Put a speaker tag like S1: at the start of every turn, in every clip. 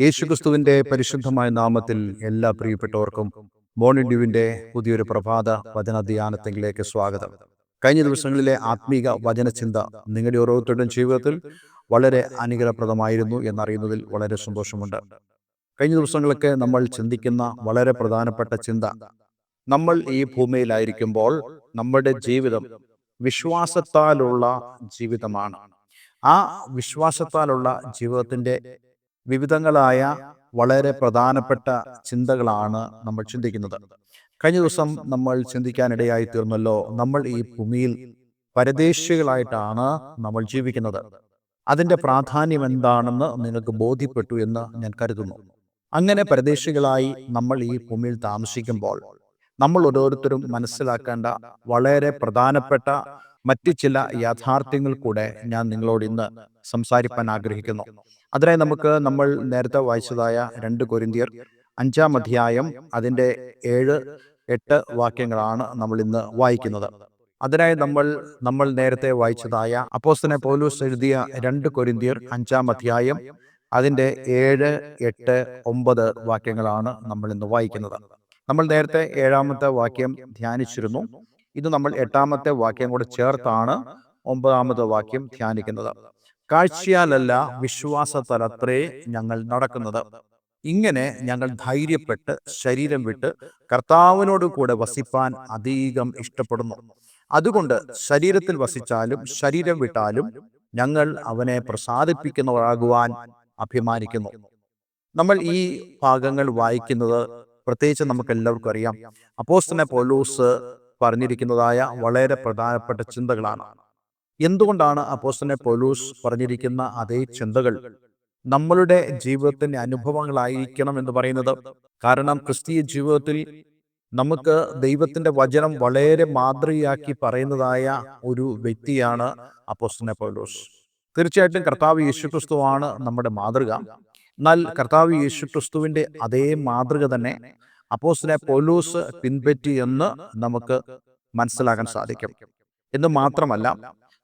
S1: യേശുക്രിസ്തുവിന്റെ പരിശുദ്ധമായ നാമത്തിൽ എല്ലാ പ്രിയപ്പെട്ടവർക്കും മോർണിംഗ് ഡ്യൂവിന്റെ പുതിയൊരു പ്രഭാത വചന ധ്യാനത്തിലേക്ക് സ്വാഗതം. കഴിഞ്ഞ ദിവസങ്ങളിലെ ആത്മീക വചനചിന്ത നിങ്ങളുടെ ഓരോരുത്തരുടെയും ജീവിതത്തിൽ വളരെ അനുഗ്രഹപ്രദമായിരുന്നു എന്നറിയുന്നതിൽ വളരെ സന്തോഷമുണ്ട്. കഴിഞ്ഞ ദിവസങ്ങളൊക്കെ നമ്മൾ ചിന്തിക്കുന്ന വളരെ പ്രധാനപ്പെട്ട ചിന്ത നമ്മൾ ഈ ഭൂമിയിലായിരിക്കുമ്പോൾ നമ്മുടെ ജീവിതം വിശ്വാസത്താലുള്ള ജീവിതമാണ്. ആ വിശ്വാസത്താലുള്ള ജീവിതത്തിന്റെ വിവിധങ്ങളായ വളരെ പ്രധാനപ്പെട്ട ചിന്തകളാണ് നമ്മൾ ചിന്തിക്കുന്നത്. കഴിഞ്ഞ ദിവസം നമ്മൾ ചിന്തിക്കാനിടയായി തീർന്നല്ലോ. നമ്മൾ ഈ ഭൂമിയിൽ പരദേശികളായിട്ടാണ് നമ്മൾ ജീവിക്കുന്നത്. അതിന്റെ പ്രാധാന്യം എന്താണെന്ന് നിങ്ങൾക്ക് ബോധ്യപ്പെട്ടു എന്ന് ഞാൻ കരുതുന്നു. അങ്ങനെ പരദേശികളായി നമ്മൾ ഈ ഭൂമിയിൽ താമസിക്കുമ്പോൾ നമ്മൾ ഓരോരുത്തരും മനസ്സിലാക്കേണ്ട വളരെ പ്രധാനപ്പെട്ട മറ്റു ചില യാഥാർത്ഥ്യങ്ങൾ കൂടെ ഞാൻ നിങ്ങളോട് ഇന്ന് സംസാരിക്കാൻ ആഗ്രഹിക്കുന്നു. അതിനായി നമുക്ക് നമ്മൾ നേരത്തെ വായിച്ചതായ രണ്ട് കൊരിന്തിയർ അഞ്ചാം അധ്യായം അതിന്റെ ഏഴ് എട്ട് വാക്യങ്ങളാണ് നമ്മൾ ഇന്ന് വായിക്കുന്നത്. അതിനായി നമ്മൾ നമ്മൾ നേരത്തെ വായിച്ചതായ അപ്പോസ്തനെ പോലൂസ് എഴുതിയ രണ്ട് കൊരിന്തിയർ അഞ്ചാം അധ്യായം അതിന്റെ ഏഴ് എട്ട് ഒമ്പത് വാക്യങ്ങളാണ് നമ്മൾ ഇന്ന് വായിക്കുന്നത്. നമ്മൾ നേരത്തെ ഏഴാമത്തെ വാക്യം ധ്യാനിച്ചിരുന്നു. ഇത് നമ്മൾ എട്ടാമത്തെ വാക്യം കൂടെ ചേർത്താണ് ഒമ്പതാമത്തെ വാക്യം ധ്യാനിക്കുന്നത്. കാഴ്ചയാലല്ല വിശ്വാസത്തലത്രേ ഞങ്ങൾ നടക്കുന്നത്. ഇങ്ങനെ ഞങ്ങൾ ധൈര്യപ്പെട്ട് ശരീരം വിട്ട് കർത്താവിനോട് കൂടെ വസിപ്പാൻ അധികം ഇഷ്ടപ്പെടുന്നു. അതുകൊണ്ട് ശരീരത്തിൽ വസിച്ചാലും ശരീരം വിട്ടാലും ഞങ്ങൾ അവനെ പ്രസാദിപ്പിക്കുന്നവരാകുവാൻ അഭിമാനിക്കുന്നു. നമ്മൾ ഈ ഭാഗങ്ങൾ വായിക്കുന്നത് പ്രത്യേകിച്ച് നമുക്ക് എല്ലാവർക്കും അറിയാം. അപ്പോസ്തനെ പോലൂസ് പറഞ്ഞിരിക്കുന്നതായ വളരെ പ്രധാനപ്പെട്ട ചിന്തകളാണ്. എന്തുകൊണ്ടാണ് അപ്പോസ്തനെ പോലൂസ് പറഞ്ഞിരിക്കുന്ന അതേ ചിന്തകൾ നമ്മളുടെ ജീവിതത്തിന്റെ അനുഭവങ്ങളായിരിക്കണം എന്ന് പറയുന്നത്. കാരണം ക്രിസ്തീയ ജീവിതത്തിൽ നമുക്ക് ദൈവത്തിന്റെ വചനം വളരെ മാതൃകയാക്കി പറയുന്നതായ ഒരു വ്യക്തിയാണ് അപ്പോസ്തനെ പൗലോസ്. തീർച്ചയായിട്ടും കർത്താവ് യേശുക്രിസ്തുവാണ് നമ്മുടെ മാതൃക. എന്നാൽ കർത്താവ് യേശുക്രിസ്തുവിന്റെ അതേ മാതൃക തന്നെ അപ്പോസ്തനെ പോലൂസ് പിൻപറ്റി എന്ന് നമുക്ക് മനസ്സിലാക്കാൻ സാധിക്കും. എന്ന് മാത്രമല്ല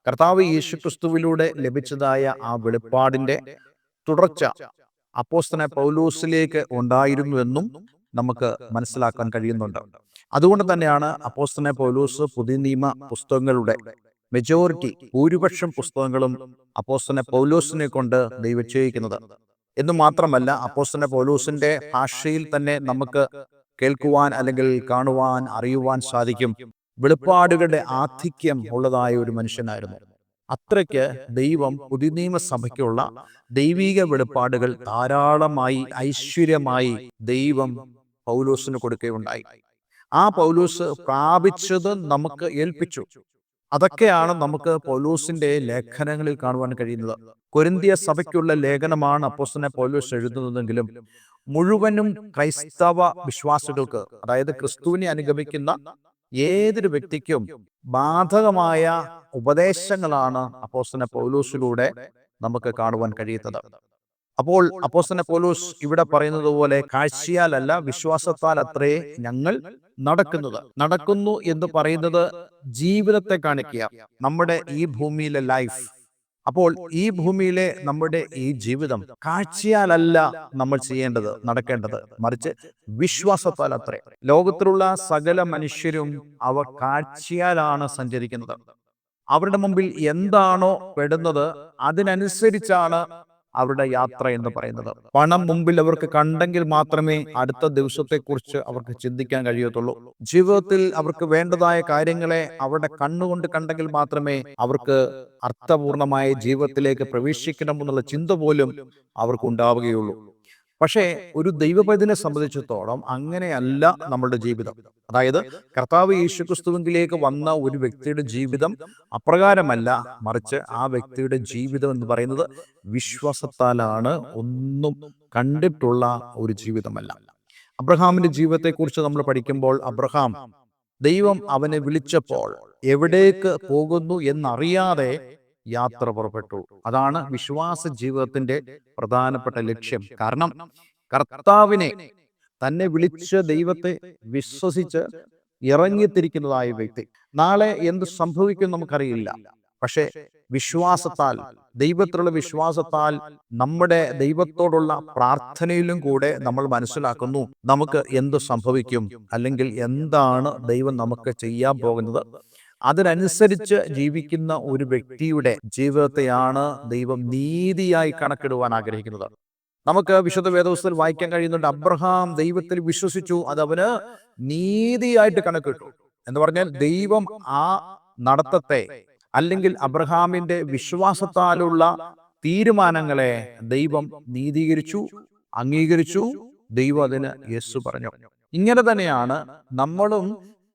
S1: കർത്താവ് യേശുക്രിസ്തുവിലൂടെ ലഭിച്ചതായ ആ വെളിപ്പാടിന്റെ തുടർച്ച അപ്പോസ്തനെ പൗലൂസിലേക്ക് ഉണ്ടായിരുന്നുവെന്നും നമുക്ക് മനസ്സിലാക്കാൻ കഴിയുന്നുണ്ട്. അതുകൊണ്ട് തന്നെയാണ് അപ്പോസ്തനെ പൗലൂസ് പുതിയ നിയമ പുസ്തകങ്ങളുടെ മെജോറിറ്റി ഭൂരിപക്ഷം പുസ്തകങ്ങളും അപ്പോസ്തനെ പൗലൂസിനെ കൊണ്ട് ദൈവച്ചയിക്കുന്നത്. എന്ന് മാത്രമല്ല അപ്പോസ്തനെ പൗലൂസിന്റെ ഭാഷയിൽ തന്നെ നമുക്ക് കേൾക്കുവാൻ അല്ലെങ്കിൽ കാണുവാൻ അറിയുവാൻ സാധിക്കും. വെളിപ്പാടുകളുടെ ആധിക്യം ഉള്ളതായ ഒരു മനുഷ്യനായിരുന്നു. അത്രയ്ക്ക് ദൈവം പുതിയ നിയമസഭയ്ക്കുള്ള ദൈവിക വെളിപ്പാടുകൾ ധാരാളമായി ഐശ്വര്യമായി ദൈവം പൗലോസിന് കൊടുക്കുകയുണ്ടായി. ആ പൗലോസ് പ്രാപിച്ചത് നമുക്ക് ഏൽപ്പിച്ചു. അതൊക്കെയാണ് നമുക്ക് പൗലോസിന്റെ ലേഖനങ്ങളിൽ കാണുവാൻ കഴിയുന്നത്. കൊരിന്തിയ സഭയ്ക്കുള്ള ലേഖനമാണ് അപ്പോസിനെ പൗലോസ് എഴുതുന്നതെങ്കിലും മുഴുവനും ക്രൈസ്തവ വിശ്വാസികൾക്ക് അതായത് ക്രിസ്തുവിനെ അനുഗമിക്കുന്ന ഏതൊരു വ്യക്തിക്കും ബാധകമായ ഉപദേശങ്ങളാണ് അപ്പോസ്തന പൗലൂസിലൂടെ നമുക്ക് കാണുവാൻ കഴിയുന്നത്. അപ്പോൾ അപ്പോസ്തന പൗലൂസ് ഇവിടെ പറയുന്നത് പോലെ കാഴ്ചയാലല്ല വിശ്വാസത്താൽ അത്രേ ഞങ്ങൾ നടക്കുന്നത്. നടക്കുന്നു എന്ന് പറയുന്നത് ജീവിതത്തെ കാണിക്കുക. നമ്മുടെ ഈ ഭൂമിയിലെ ലൈഫ് അപ്പോൾ ഈ ഭൂമിയിലെ നമ്മുടെ ഈ ജീവിതം കാഴ്ചയാലല്ല നമ്മൾ ചെയ്യേണ്ടത് നടക്കേണ്ടത്. മറിച്ച് വിശ്വാസത്താൽ അത്രേ ലോകത്തിലുള്ള സകല മനുഷ്യരും അവ കാഴ്ചയാലാണ് സഞ്ചരിക്കുന്നത്. അവരുടെ മുമ്പിൽ എന്താണോ പെടുന്നത് അതിനനുസരിച്ചാണ് അവരുടെ യാത്ര എന്ന് പറയുന്നത്. പണം മുമ്പിൽ അവർക്ക് കണ്ടെങ്കിൽ മാത്രമേ അടുത്ത ദിവസത്തെക്കുറിച്ച് അവർക്ക് ചിന്തിക്കാൻ കഴിയത്തുള്ളൂ. ജീവിതത്തിൽ അവർക്ക് വേണ്ടതായ കാര്യങ്ങളെ അവരുടെ കണ്ണുകൊണ്ട് കണ്ടെങ്കിൽ മാത്രമേ അവർക്ക് അർത്ഥപൂർണമായ ജീവിതത്തിലേക്ക് പ്രവേശിക്കണമെന്നുള്ള ചിന്ത പോലും അവർക്ക് ഉണ്ടാവുകയുള്ളൂ. പക്ഷേ ഒരു ദൈവപതിനെ സംബന്ധിച്ചിടത്തോളം അങ്ങനെയല്ല നമ്മളുടെ ജീവിതം. അതായത് കർത്താവ് യേശുക്രിസ്തുവിലേക്ക് വന്ന ഒരു വ്യക്തിയുടെ ജീവിതം അപ്രകാരമല്ല മറിച്ച് ആ വ്യക്തിയുടെ ജീവിതം എന്ന് പറയുന്നത് വിശ്വാസത്താലാണ് ഒന്നും കണ്ടിട്ടുള്ള ഒരു ജീവിതമല്ല. അബ്രഹാമിന്റെ ജീവിതത്തെക്കുറിച്ച് നമ്മൾ പഠിക്കുമ്പോൾ അബ്രഹാം ദൈവം അവനെ വിളിച്ചപ്പോൾ എവിടേക്ക് പോകുന്നു എന്നറിയാതെ യാത്ര പുറപ്പെട്ടു. അതാണ് വിശ്വാസ ജീവിതത്തിന്റെ പ്രധാനപ്പെട്ട ലക്ഷ്യം. കാരണം കർത്താവിനെ തന്നെ വിളിച്ച ദൈവത്തെ വിശ്വസിച്ച് ഇറങ്ങിത്തിരിക്കുന്നതായ വ്യക്തി. നാളെ എന്ത് സംഭവിക്കും നമുക്കറിയില്ല. പക്ഷേ വിശ്വാസത്താൽ ദൈവത്തിലുള്ള വിശ്വാസത്താൽ നമ്മുടെ ദൈവത്തോടുള്ള പ്രാർത്ഥനയിലും കൂടെ നമ്മൾ മനസ്സിലാക്കുന്നു നമുക്ക് എന്ത് സംഭവിക്കും അല്ലെങ്കിൽ എന്താണ് ദൈവം നമുക്ക് ചെയ്യാൻ പോകുന്നത്. അതിനനുസരിച്ച് ജീവിക്കുന്ന ഒരു വ്യക്തിയുടെ ജീവിതത്തെയാണ് ദൈവം നീതിയായി കണക്കിടുവാൻ ആഗ്രഹിക്കുന്നത്. നമുക്ക് വിശുദ്ധ വേദവസ്ഥയിൽ വായിക്കാൻ കഴിയുന്നുണ്ട് അബ്രഹാം ദൈവത്തിൽ വിശ്വസിച്ചു അത് അവന് നീതിയായിട്ട് കണക്കിട്ടു. എന്ന് പറഞ്ഞാൽ ദൈവം ആ നടത്തത്തെ അല്ലെങ്കിൽ അബ്രഹാമിന്റെ വിശ്വാസത്താലുള്ള തീരുമാനങ്ങളെ ദൈവം നീതീകരിച്ചു അംഗീകരിച്ചു ദൈവം അതിന് യേശു പറഞ്ഞു. ഇങ്ങനെ തന്നെയാണ് നമ്മളും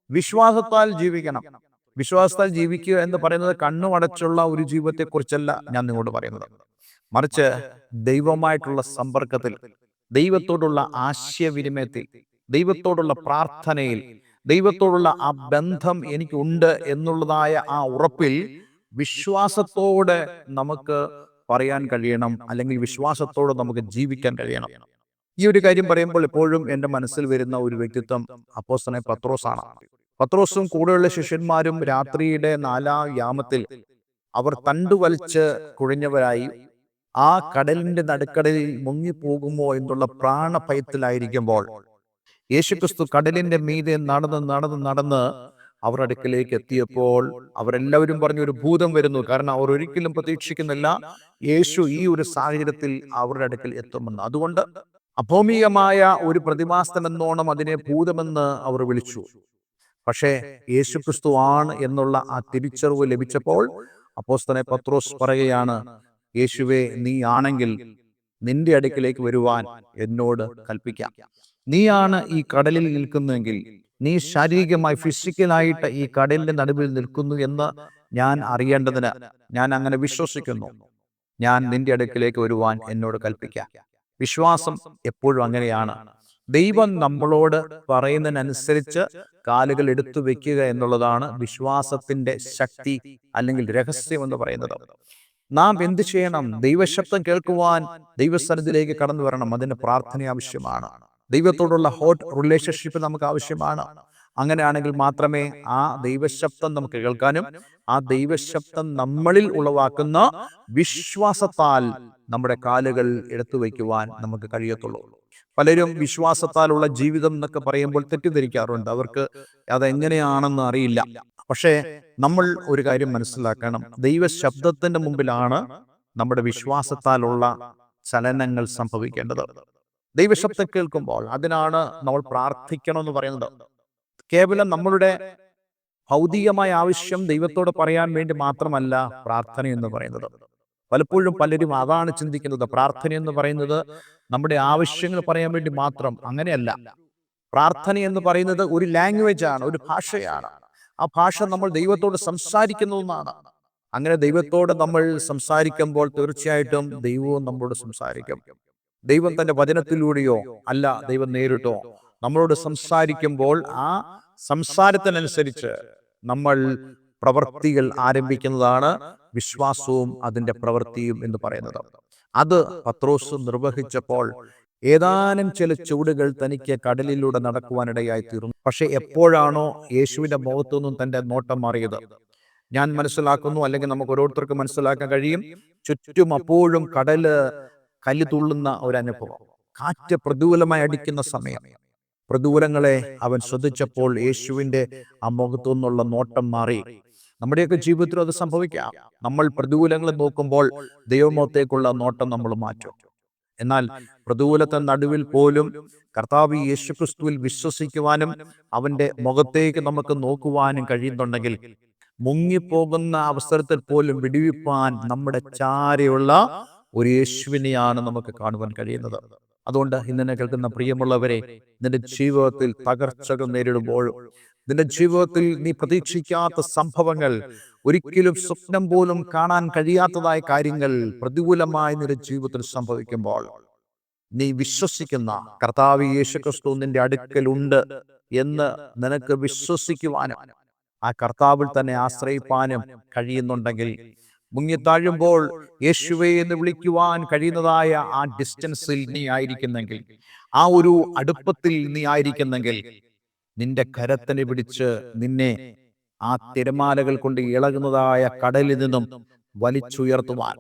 S1: വിശ്വാസത്താൽ ജീവിക്കണം. വിശ്വാസത്താൽ ജീവിക്കുക എന്ന് പറയുന്നത് കണ്ണുമടച്ചുള്ള ഒരു ജീവിതത്തെക്കുറിച്ചല്ല ഞാൻ നിങ്ങളോട് പറയുന്നത്. മറിച്ച് ദൈവമായിട്ടുള്ള സമ്പർക്കത്തിൽ ദൈവത്തോടുള്ള ആശയവിനിമയത്തിൽ ദൈവത്തോടുള്ള പ്രാർത്ഥനയിൽ ദൈവത്തോടുള്ള ആ ബന്ധം എനിക്കുണ്ട് എന്നുള്ളതായ ആ ഉറപ്പിൽ വിശ്വാസത്തോടെ നമുക്ക് പറയാൻ കഴിയണം. അല്ലെങ്കിൽ വിശ്വാസത്തോടെ നമുക്ക് ജീവിക്കാൻ കഴിയണം. ഈ ഒരു കാര്യം പറയുമ്പോൾ എപ്പോഴും എന്റെ മനസ്സിൽ വരുന്ന ഒരു വ്യക്തിത്വം അപ്പോസ്തനെ പത്രോസാണ്. പത്രോസും കൂടെയുള്ള ശിഷ്യന്മാരും രാത്രിയുടെ നാലാം യാമത്തിൽ അവർ തണ്ടു വലിച്ച് കുഴഞ്ഞവരായി ആ കടലിന്റെ നടുക്കടലിൽ മുങ്ങിപ്പോകുമോ എന്നുള്ള പ്രാണഭയത്തിലായിരിക്കുമ്പോൾ യേശുക്രിസ്തു കടലിന്റെ മീതെ നടന്ന് നടന്ന് നടന്ന് അവർ അടുക്കലേക്ക് എത്തിയപ്പോൾ അവരെല്ലാവരും പറഞ്ഞു ഒരു ഭൂതം വരുന്നു. കാരണം അവർ ഒരിക്കലും പ്രതീക്ഷിക്കുന്നില്ല യേശു ഈ ഒരു സാഹചര്യത്തിൽ അവരുടെ അടുക്കൽ എത്തുമെന്ന്. അതുകൊണ്ട് അഭൗമികമായ ഒരു പ്രതിമാസനെന്നോണം അതിനെ ഭൂതമെന്ന് അവർ വിളിച്ചു. പക്ഷേ യേശുക്രിസ്തു ആണ് എന്നുള്ള ആ തിരിച്ചറിവ് ലഭിച്ചപ്പോൾ അപ്പോസ്തനെ പത്രോസ് പറയുകയാണ് യേശുവെ നീ ആണെങ്കിൽ നിന്റെ അടുക്കിലേക്ക് വരുവാൻ എന്നോട് കൽപ്പിക്കാം. നീയാണ് ഈ കടലിൽ നിൽക്കുന്നെങ്കിൽ നീ ശാരീരികമായി ഫിസിക്കലായിട്ട് ഈ കടലിന്റെ നടുവിൽ നിൽക്കുന്നു എന്ന് ഞാൻ അറിയേണ്ടതിന് ഞാൻ അങ്ങനെ വിശ്വസിക്കുന്നു. ഞാൻ നിന്റെ അടുക്കിലേക്ക് വരുവാൻ എന്നോട് കൽപ്പിക്കാം. വിശ്വാസം എപ്പോഴും അങ്ങനെയാണ്. ദൈവം നമ്മളോട് പറയുന്നതിനനുസരിച്ച് കാലുകൾ എടുത്തു വെക്കുക എന്നുള്ളതാണ് വിശ്വാസത്തിന്റെ ശക്തി അല്ലെങ്കിൽ രഹസ്യം എന്ന് പറയുന്നത്. നാം എന്ത് ചെയ്യണം? ദൈവശബ്ദം കേൾക്കുവാൻ ദൈവസ്ഥലത്തിലേക്ക് കടന്നു വരണം. അതിന് പ്രാർത്ഥന ആവശ്യമാണ്. ദൈവത്തോടുള്ള ഹോട്ട് റിലേഷൻഷിപ്പ് നമുക്ക് ആവശ്യമാണ്. അങ്ങനെയാണെങ്കിൽ മാത്രമേ ആ ദൈവശബ്ദം നമുക്ക് കേൾക്കാനും ആ ദൈവശബ്ദം നമ്മളിൽ ഉളവാക്കുന്ന വിശ്വാസത്താൽ നമ്മുടെ കാലുകൾ എടുത്തു വയ്ക്കുവാൻ നമുക്ക് കഴിയത്തുള്ളൂ. പലരും വിശ്വാസത്താലുള്ള ജീവിതം എന്നൊക്കെ പറയുമ്പോൾ തെറ്റിദ്ധരിക്കാറുണ്ട്. അവർക്ക് അതെങ്ങനെയാണെന്ന് അറിയില്ല. പക്ഷേ നമ്മൾ ഒരു കാര്യം മനസ്സിലാക്കണം. ദൈവശബ്ദത്തിന്റെ മുമ്പിലാണ് നമ്മുടെ വിശ്വാസത്താലുള്ള ചലനങ്ങൾ സംഭവിക്കേണ്ടത്. ദൈവശബ്ദം കേൾക്കുമ്പോൾ അതിനാണ് നമ്മൾ പ്രാർത്ഥിക്കണം എന്ന് പറയുന്നത്. കേവലം നമ്മളുടെ ഭൗതികമായ ആവശ്യം ദൈവത്തോട് പറയാൻ വേണ്ടി മാത്രമല്ല പ്രാർത്ഥന എന്ന് പറയുന്നത്. പലപ്പോഴും പലരും അതാണ് ചിന്തിക്കുന്നത്. പ്രാർത്ഥന എന്ന് പറയുന്നത് നമ്മുടെ ആവശ്യങ്ങൾ പറയാൻ വേണ്ടി മാത്രം അങ്ങനെയല്ല. പ്രാർത്ഥന എന്ന് പറയുന്നത് ഒരു ലാംഗ്വേജ് ആണ് ഒരു ഭാഷയാണ്. ആ ഭാഷ നമ്മൾ ദൈവത്തോട് സംസാരിക്കുന്ന ഒന്നാണ്. അങ്ങനെ ദൈവത്തോട് നമ്മൾ സംസാരിക്കുമ്പോൾ തീർച്ചയായിട്ടും ദൈവവും നമ്മളോട് സംസാരിക്കും. ദൈവം തന്റെ വചനത്തിലൂടെയോ അല്ല ദൈവം നേരിട്ടോ നമ്മളോട് സംസാരിക്കുമ്പോൾ ആ സംസാരത്തിനനുസരിച്ച് നമ്മൾ പ്രവൃത്തികൾ ആരംഭിക്കുന്നതാണ് വിശ്വാസവും അതിന്റെ പ്രവൃത്തിയും എന്ന് പറയുന്നത്. അത് പത്രോസ് നിർവഹിച്ചപ്പോൾ ഏതാനും ചില ചുവടുകൾ തനിക്ക് കടലിലൂടെ നടക്കുവാനിടയായി തീർന്നു. പക്ഷെ എപ്പോഴാണോ യേശുവിന്റെ മുഖത്തു നിന്നും തന്റെ നോട്ടം മാറിയത് ഞാൻ മനസ്സിലാക്കുന്നു അല്ലെങ്കിൽ നമുക്ക് ഓരോരുത്തർക്കും മനസ്സിലാക്കാൻ കഴിയും. ചുറ്റും അപ്പോഴും കടൽ കല്ല് തുള്ളുന്ന ഒരു അനുഭവം. കാറ്റ് പ്രതികൂലമായി അടിക്കുന്ന സമയം. പ്രതികൂലങ്ങളെ അവൻ ശ്രദ്ധിച്ചപ്പോൾ യേശുവിന്റെ ആ മുഖത്തു നിന്നുള്ള നോട്ടം മാറി. നമ്മുടെയൊക്കെ ജീവിതത്തിൽ അത് സംഭവിക്കാം. നമ്മൾ പ്രതികൂലങ്ങളെ നോക്കുമ്പോൾ ദൈവമോത്തേക്കുള്ള നോട്ടം നമ്മൾ മാറ്റും. എന്നാൽ പ്രതികൂലത്തെ നടുവിൽ പോലും കർത്താവ് യേശുക്രിസ്തുവിൽ വിശ്വസിക്കുവാനും അവന്റെ മുഖത്തേക്ക് നമുക്ക് നോക്കുവാനും കഴിയുന്നുണ്ടെങ്കിൽ മുങ്ങിപ്പോകുന്ന അവസരത്തിൽ പോലും വിടുവിപ്പാൻ നമ്മുടെ ചാരയുള്ള ഒരു യേശുവിനെയാണ് നമുക്ക് കാണുവാൻ കഴിയുന്നത്. അതുകൊണ്ട് ഇന്നെ കേൾക്കുന്ന പ്രിയമുള്ളവരെ നിന്റെ ജീവിതത്തിൽ തകർച്ചകൾ നേരിടുമ്പോഴും നിന്റെ ജീവിതത്തിൽ നീ പ്രതീക്ഷിക്കാത്ത സംഭവങ്ങൾ ഒരിക്കലും സ്വപ്നം പോലും കാണാൻ കഴിയാത്തതായ കാര്യങ്ങൾ പ്രതികൂലമായി നിന്റെ ജീവിതത്തിൽ സംഭവിക്കുമ്പോൾ നീ വിശ്വസിക്കുന്ന കർത്താവ് യേശുക്രിസ്തു നിന്റെ അടുക്കലുണ്ട് എന്ന് നിനക്ക് വിശ്വസിക്കുവാനും ആ കർത്താവിൽ തന്നെ ആശ്രയിപ്പാനും കഴിയുന്നുണ്ടെങ്കിൽ മുങ്ങിത്താഴുമ്പോൾ യേശുവെ എന്ന് വിളിക്കുവാൻ കഴിയുന്നതായ ആ ഡിസ്റ്റൻസിൽ നീ ആയിരിക്കുന്നെങ്കിൽ ആ ഒരു അടുപ്പത്തിൽ നീ ആയിരിക്കുന്നെങ്കിൽ നിന്റെ കരത്തിനെ പിടിച്ച് നിന്നെ ആ തിരമാലകൾ കൊണ്ട് ഇളകുന്നതായ കടലിൽ നിന്നും വലിച്ചുയർത്തുവാൻ.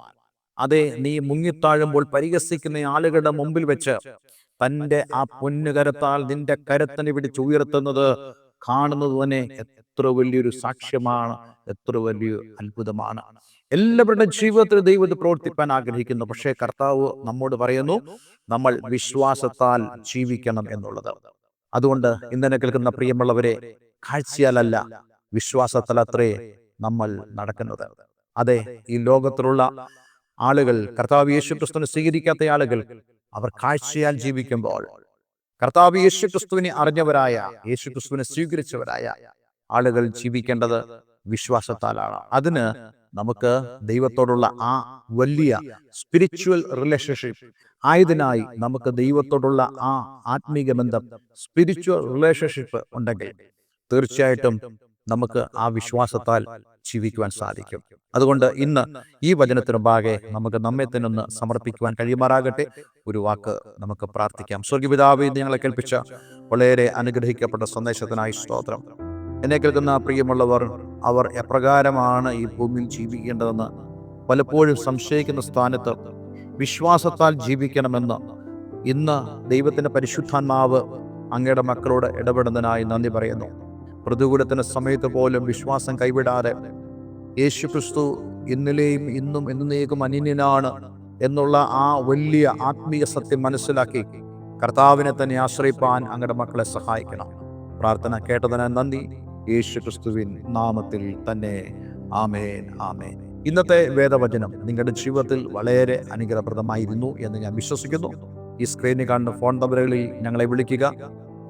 S1: അതെ നീ മുങ്ങിത്താഴുമ്പോൾ പരിഹസിക്കുന്ന ആളുകളുടെ മുമ്പിൽ വെച്ച് തന്റെ ആ പൊന്നുകരത്താൽ നിന്റെ കരത്തിനെ പിടിച്ചുയർത്തുന്നത് കാണുന്നത് തന്നെ എത്ര വലിയൊരു സാക്ഷ്യമാണ് എത്ര വലിയ അത്ഭുതമാണ്. എല്ലാവരുടെ ജീവിതത്തിൽ ദൈവത്തെ പ്രവർത്തിപ്പാൻ ആഗ്രഹിക്കുന്നു. പക്ഷേ കർത്താവ് നമ്മോട് പറയുന്നു നമ്മൾ വിശ്വാസത്താൽ ജീവിക്കണം എന്നുള്ളത്. അതുകൊണ്ട് ഇന്നലെ കേൾക്കുന്ന പ്രിയമുള്ളവരെ കാഴ്ചയാലല്ല വിശ്വാസത്തലത്രേ നമ്മൾ നടക്കുന്നത്. അതെ ഈ ലോകത്തിലുള്ള ആളുകൾ കർത്താവ് യേശു ക്രിസ്തുവിനെ സ്വീകരിക്കാത്ത ആളുകൾ അവർ കാഴ്ചയാൽ ജീവിക്കുമ്പോൾ കർത്താവ് യേശു ക്രിസ്തുവിനെ അറിഞ്ഞവരായ യേശു ക്രിസ്തുവിനെ സ്വീകരിച്ചവരായ ആളുകൾ ജീവിക്കേണ്ടത് വിശ്വാസത്താലാണ്. അതിന് നമുക്ക് ദൈവത്തോടുള്ള ആ വലിയ സ്പിരിച്വൽ റിലേഷൻഷിപ്പ് ആയതിനായി നമുക്ക് ദൈവത്തോടുള്ള ആ ആത്മീക ബന്ധം സ്പിരിച്വൽ റിലേഷൻഷിപ്പ് ഉണ്ടെങ്കിൽ തീർച്ചയായിട്ടും നമുക്ക് ആ വിശ്വാസത്താൽ ജീവിക്കുവാൻ സാധിക്കും. അതുകൊണ്ട് ഇന്ന് ഈ വചനത്തിനു മുമ്പാകെ നമുക്ക് നമ്മെ തന്നെ സമർപ്പിക്കുവാൻ കഴിയുമാറാകട്ടെ. ഒരു വാക്ക് നമുക്ക് പ്രാർത്ഥിക്കാം. സ്വർഗീപിതാവ് ഞങ്ങളെ കേൾപ്പിച്ച വളരെ അനുഗ്രഹിക്കപ്പെട്ട സന്ദേശത്തിനായി സ്തോത്രം. എന്നെ കേൾക്കുന്ന പ്രിയമുള്ളവർ അവർ എപ്രകാരമാണ് ഈ ഭൂമിയിൽ ജീവിക്കേണ്ടതെന്ന് പലപ്പോഴും സംശയിക്കുന്ന സ്ഥാനത്ത് വിശ്വാസത്താൽ ജീവിക്കണമെന്ന് ഇന്ന് ദൈവത്തിന്റെ പരിശുദ്ധാത്മാവ് അങ്ങയുടെ മക്കളോട് ഇടപെടുന്നതിനായി നന്ദി പറയുന്നു. പ്രതികൂലത്തിന്റെ സമയത്ത് പോലും വിശ്വാസം കൈവിടാതെ യേശു ക്രിസ്തു ഇന്നലെയും ഇന്നും എന്നേക്കും അനിന്യനാണ് എന്നുള്ള ആ വലിയ ആത്മീയ സത്യം മനസ്സിലാക്കി കർത്താവിനെ തന്നെ ആശ്രയിപ്പാൻ അങ്ങയുടെ മക്കളെ സഹായിക്കണം. പ്രാർത്ഥന കേട്ടതിന് നന്ദി. യേശു ക്രിസ്തുവിൻ നാമത്തിൽ തന്നെ. ആമേൻ. ആമേൻ. ഇന്നത്തെ വേദവചനം നിങ്ങളുടെ ജീവിതത്തിൽ വളരെ അനുഗ്രഹപ്രദമായിരുന്നു എന്ന് ഞാൻ വിശ്വസിക്കുന്നു. ഈ സ്ക്രീനിൽ കാണുന്ന ഫോൺ നമ്പറുകളിൽ ഞങ്ങളെ വിളിക്കുക.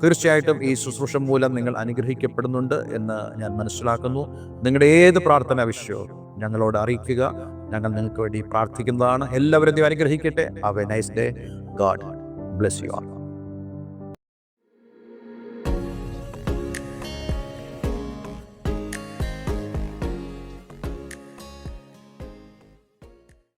S1: തീർച്ചയായിട്ടും ഈ ശുശ്രൂഷ മൂലം നിങ്ങൾ അനുഗ്രഹിക്കപ്പെടുന്നുണ്ട് എന്ന് ഞാൻ മനസ്സിലാക്കുന്നു. നിങ്ങളുടെ ഏത് പ്രാർത്ഥന വിഷയവും ഞങ്ങളോട് അറിയിക്കുക. ഞങ്ങൾ നിങ്ങൾക്ക് വേണ്ടി പ്രാർത്ഥിക്കുന്നതാണ്. എല്ലാവരും അനുഗ്രഹിക്കട്ടെ. Have a nice day God bless you all